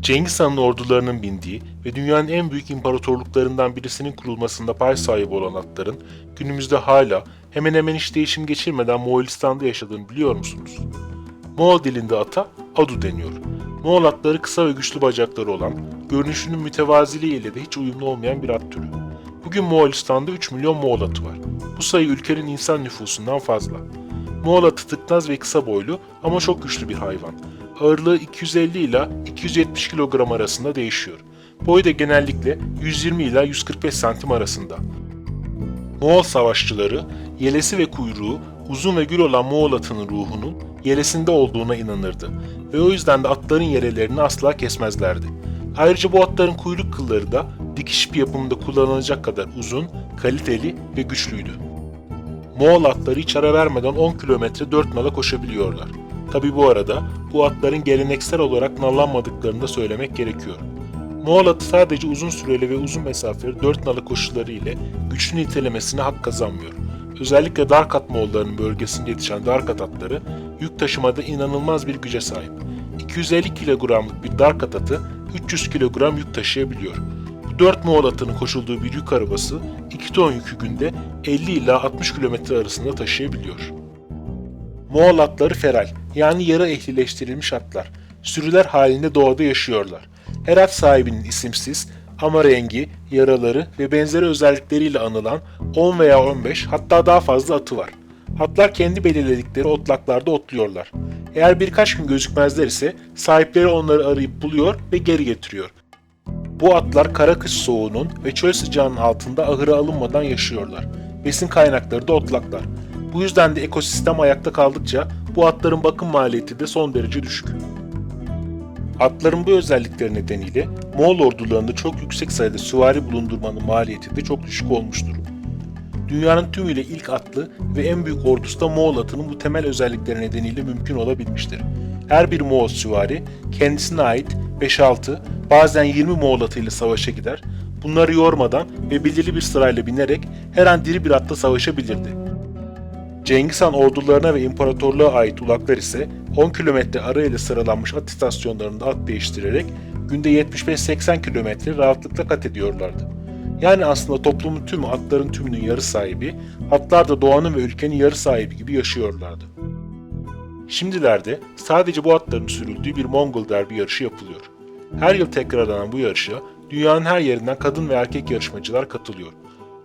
Cengiz Han'ın ordularının bindiği ve dünyanın en büyük imparatorluklarından birisinin kurulmasında pay sahibi olan atların günümüzde hala hemen hemen hiç değişim geçirmeden Moğolistan'da yaşadığını biliyor musunuz? Moğol dilinde ata adu deniyor. Moğol atları kısa ve güçlü bacakları olan, görünüşünün mütevaziliği ile de hiç uyumlu olmayan bir at türü. Bugün Moğolistan'da 3 milyon Moğol atı var. Bu sayı ülkenin insan nüfusundan fazla. Moğol atı tıknaz ve kısa boylu ama çok güçlü bir hayvan. Ağırlığı 250 ila 270 kilogram arasında değişiyor. Boyu da genellikle 120 ila 145 santim arasında. Moğol savaşçıları yelesi ve kuyruğu uzun ve gür olan Moğol atının ruhunun yelesinde olduğuna inanırdı ve o yüzden de atların yerelerini asla kesmezlerdi. Ayrıca bu atların kuyruk kılları da dikiş bir yapımında kullanılacak kadar uzun, kaliteli ve güçlüydü. Moğol atları hiç ara vermeden 10 kilometre 4 nala koşabiliyorlar. Tabi bu arada bu atların geleneksel olarak nallanmadıklarını da söylemek gerekiyor. Moğol atı sadece uzun süreli ve uzun mesafeli 4 nalı koşuları ile güçlü nitelemesine hak kazanmıyor. Özellikle Darkat Moğollarının bölgesinde yetişen Darkat atları yük taşımada inanılmaz bir güce sahip. 250 kilogramlık bir Darkat atı 300 kilogram yük taşıyabiliyor. Bu 4 Moğol atının koşulduğu bir yük arabası 2 ton yükü günde 50 ila 60 kilometre arasında taşıyabiliyor. Moğol atları feral, yani yarı ehlileştirilmiş atlar. Sürüler halinde doğada yaşıyorlar. Her at sahibinin isimsiz ama rengi, yaraları ve benzeri özellikleriyle anılan 10 veya 15 hatta daha fazla atı var. Atlar kendi belirledikleri otlaklarda otluyorlar. Eğer birkaç gün gözükmezler ise sahipleri onları arayıp buluyor ve geri getiriyor. Bu atlar kara kış soğuğunun ve çöl sıcağının altında ahıra alınmadan yaşıyorlar. Besin kaynakları da otlaklar. Bu yüzden de ekosistem ayakta kaldıkça bu atların bakım maliyeti de son derece düşük. Atların bu özellikleri nedeniyle Moğol ordularında çok yüksek sayıda süvari bulundurmanın maliyeti de çok düşük olmuştur. Dünyanın tümüyle ilk atlı ve en büyük ordusu da Moğol atının bu temel özellikleri nedeniyle mümkün olabilmiştir. Her bir Moğol süvari kendisine ait 5-6 bazen 20 Moğol atıyla savaşa gider, bunları yormadan ve belirli bir sırayla binerek her an diri bir atla savaşabilirdi. Cengiz Han ordularına ve imparatorluğa ait ulaklar ise 10 kilometre arayla sıralanmış at istasyonlarında at değiştirerek günde 75-80 kilometre rahatlıkla kat ediyorlardı. Yani aslında toplumun tümü atların tümünün yarı sahibi, atlar da doğanın ve ülkenin yarı sahibi gibi yaşıyorlardı. Şimdilerde sadece bu atların sürüldüğü bir Mongol derbi yarışı yapılıyor. Her yıl tekrarlanan bu yarışa dünyanın her yerinden kadın ve erkek yarışmacılar katılıyor.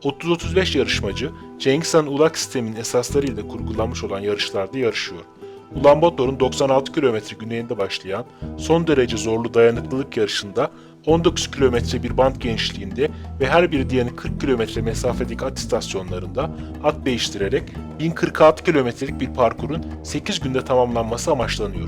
30-35 yarışmacı Cengiz Han ulak sisteminin esaslarıyla kurgulanmış olan yarışlarda yarışıyor. Ulan Bator'un 96 kilometre güneyinde başlayan son derece zorlu dayanıklılık yarışında 19 kilometre bir bant genişliğinde ve her bir diğerinin 40 kilometre mesafedeki at istasyonlarında at değiştirerek 1046 kilometrelik bir parkurun 8 günde tamamlanması amaçlanıyor.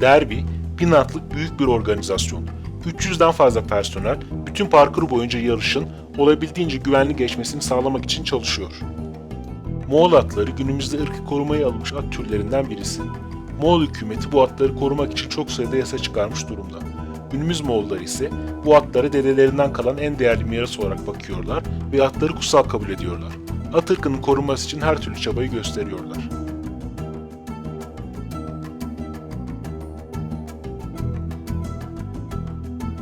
Derbi, 1000 atlık büyük bir organizasyon. 300'den fazla personel bütün parkur boyunca yarışın olabildiğince güvenli geçmesini sağlamak için çalışıyor. Moğol atları günümüzde ırkı korumaya alınmış at türlerinden birisi. Moğol hükümeti bu atları korumak için çok sayıda yasa çıkarmış durumda. Günümüz Moğolları ise bu atlara dedelerinden kalan en değerli miras olarak bakıyorlar ve atları kutsal kabul ediyorlar. At ırkının korunması için her türlü çabayı gösteriyorlar.